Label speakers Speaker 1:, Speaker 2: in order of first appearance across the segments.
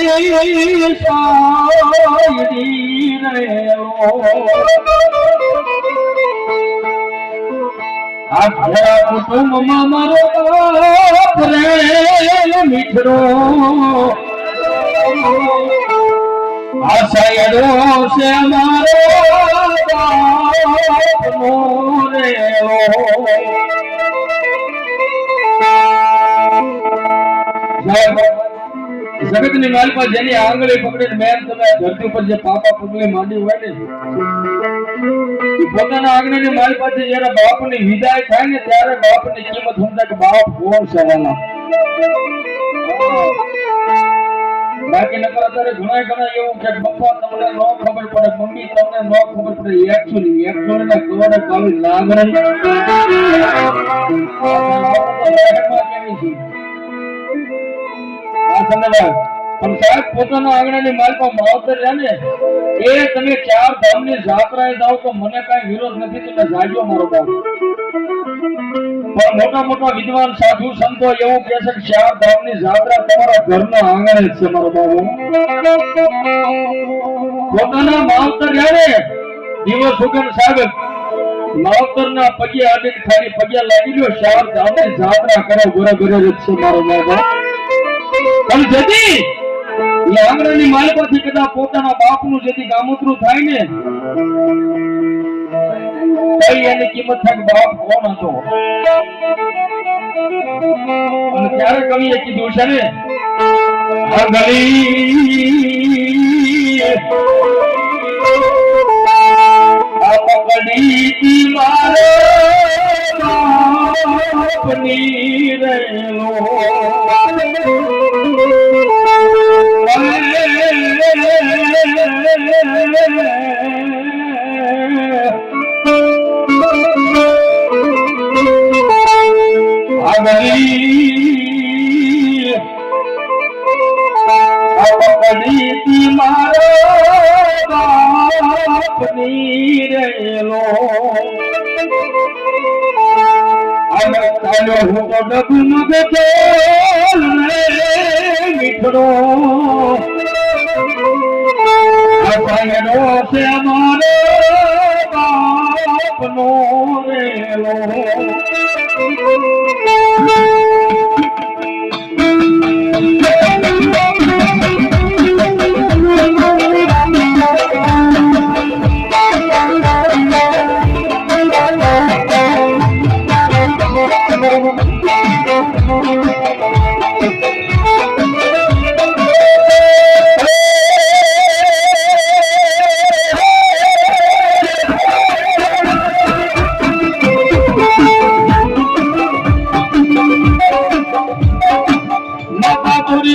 Speaker 1: ની સાયરી રે આખા કુટુંબમાં મારો પ્રેમ મિત્રો આ સાયરો છે મારો રેલો જગત ની માલમાં જેની આંગળી પકડીને મેન તમે ધરતી ઉપર જે પાપા પગલે માંડી હોય ને પોતાના આંગળીની માલ પાસે જયારે બાપની વિદાય થાય ને ત્યારે બાપની કિંમત સમજાય કે બાપ કોણ સવાના. બાકી નકર અત્યારે ઘણા ઘણા એવું કે પપ્પા તમને ન ખબર પડે, મમ્મી તમને ન ખબર પડે એકચ્યુઅલી એકચ્યુઅલી ના કવડે કાલી લાગણી. ધન્યવાદ. પણ સાહેબ, પોતાના આંગણાની માલમાં માવતર રહ્યા ને, એ તમે ચાર ધામની જાત્રાએ જાઓ તો મને કઈ વિરોધ નથી, તમે જાજો મારો બાપ. મોટા મોટા વિદ્વાન સાધુ સંતો એવું કહે છે કે ચાર ધામની જાત્રા તમારા ઘરના આંગણે જ છે, મારો બાબુ પોતાના માવતર રહ્યા ને દિવસ ઉગન સાહેબ, માવતરના પગે આડીને ખાલી પગે લાગી ગયો ચાર ધામની જાત્રા કરો, ઘરે જ છે, મારો બાબા પણ જતી એ આંગણાની માલિકોથી કદાચ પોતાના બાપનું જેથી ગામોતરું થાય ને એની કિંમત થાય બાપ કોણ હતો અને ત્યારે કવિએ કીધું છે ને પકડી મારે બાપની આગળી અપકડીતી મારો બાપની અને ચાલ્યો હું ડગમગ ચોલ રે છે અમારો બાપનો રેલો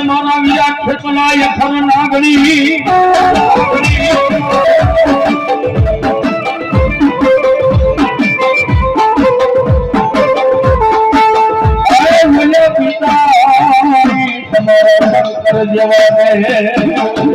Speaker 1: મારા વિરાટ ખેતના યથન નાગણી તમારા શંકર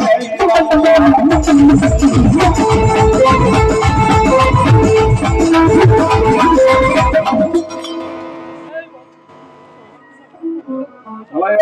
Speaker 1: Oh,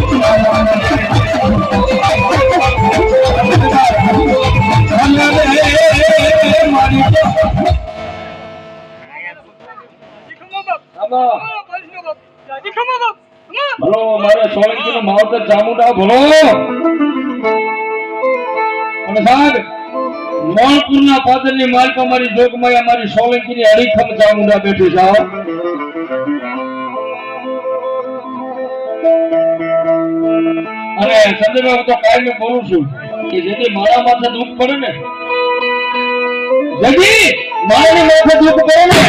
Speaker 1: ભલો મારે સોલંકી નું માવતર ચામુંડા ભલો અને સાહેબ મોણપુર ના પાદરની માલિકા મારી જોગમાં અમારી સોલંકી ની અડીખમ ચામુંડા બેઠી છે અને સંજયભાઈ હું તો કાયમી બોલું છું કે જેથી મારા માથે દુઃખ પડે ને જેથી મારાની માથે દુઃખ પડે ને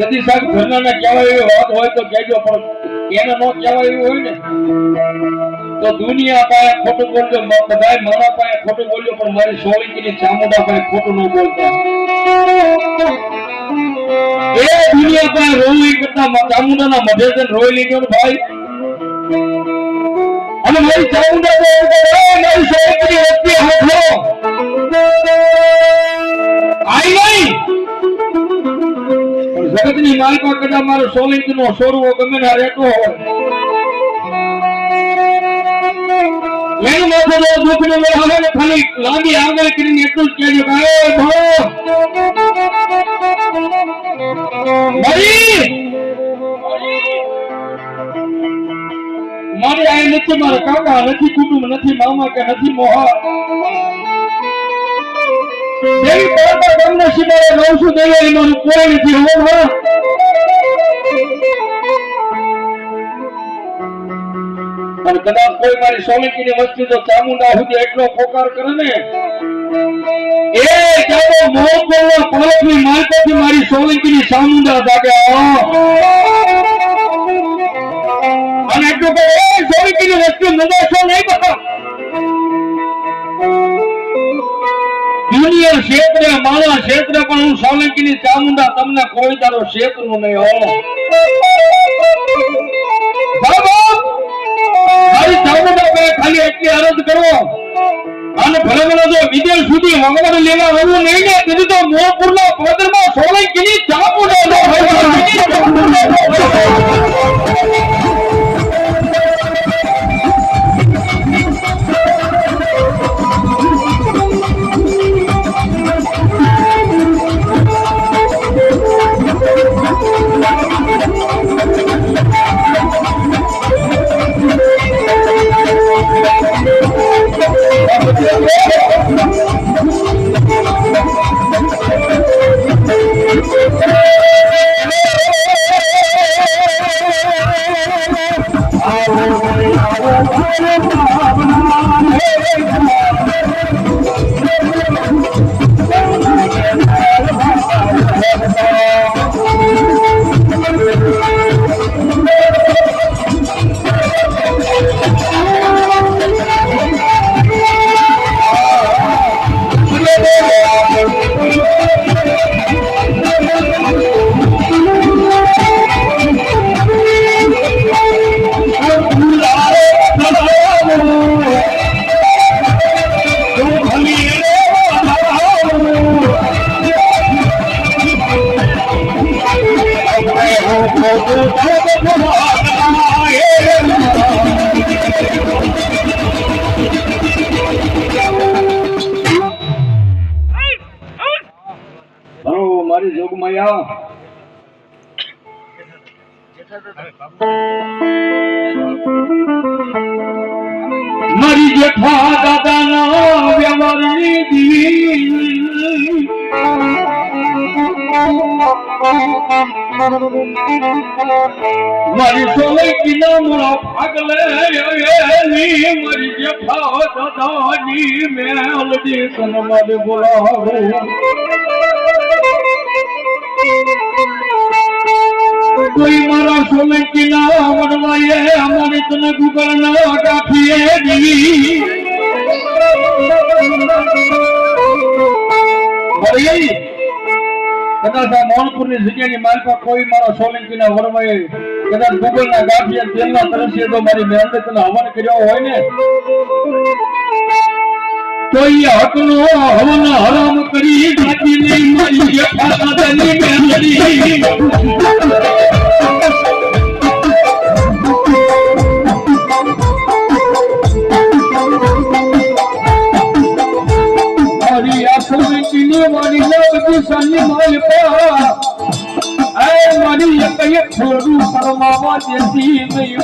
Speaker 1: તેથી સાહેબ ઘરના કહેવાય એવી વાત હોય તો કહેજો પણ એને ન કહેવાય એવું હોય ને તો દુનિયા પાસે ખોટું બોલજો બધા મારા પાસે ખોટું બોલજો પણ મારી સોળંકીની ચામુંડા પાસે ખોટું ન બોલતા. એ દુનિયા પાસે રોવી કરતા ચામુંડાના મઢે છે રોઈ લીધો ને ભાઈ. અને મારી ચામુંડા તો એમ કહે, "એ મારી સોળંકીની વચ્ચે હાથો જગતની માલમાં કદાચ મારો સોલંકી નો સોરવો ગમે ના રહેતો હોય. આવે ને ખાલી લાંબી આગળ કરીને એટલું જ કહેજો કે "એ ભણો મરી! આ નથી કાકા નથી, કુટુંબ નથી, મામા કે નથી, મોહા. દેવી પરતા તમને સિવાય રહું છું દેવી એમાં કોઈ નથી કદાચ કોઈ મારી સોલંકી ની વસ્તી તો ચામુંડા સુધી એટલો પોકાર કરે ને મારી સોલંકી ની ચામુંડા જાગે અને એટલું કે એ સોલંકી ની વસ્તી નદાશો નહીં બતા દુનિયા ક્ષેત્રે, મારા ક્ષેત્રે પણ હું સોલંકી ની ચામુંડા તમને કોઈ તારો ક્ષેત્ર નહીં હો કરો અને ભલે ભલે જો વિદેશ સુધી મંગળ લેવા આવવું નહીં ને, તેથી તો ના પદરમાં સોલંકી ની ચામુંડા મારી જોગમાયા મારી જેઠા દાદાના વ્યવહારની દીવી. મારી સોલંકી ના મોળો ભાગલે મારી જેઠા દાદાની મેલડી સનમદ બોલાવો. કોઈ મારા સોલંકી ના વડવાએ અમારે તને ગુગળ ના ગાંઠીએ દી વળી કદાચ આ મોહનપુરની જગ્યાની માલપા કોઈ મારા સોલંકી ના વડવાએ કદાચ ગુગળ ના ગાંઠીએ તેલના તો મારી મહેનત હવન કર્યો હોય ને. એ હકનો હવન હરામ કરી નાખી નહીં મારી જેઠા દાદાની મેલડી મારી આંખો વીંટીને મારી લગતી સાની માલ પા મારી કઈ થોડું પરમાવા દેતી નહીં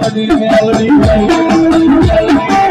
Speaker 1: મારી મેલડી મેલડી.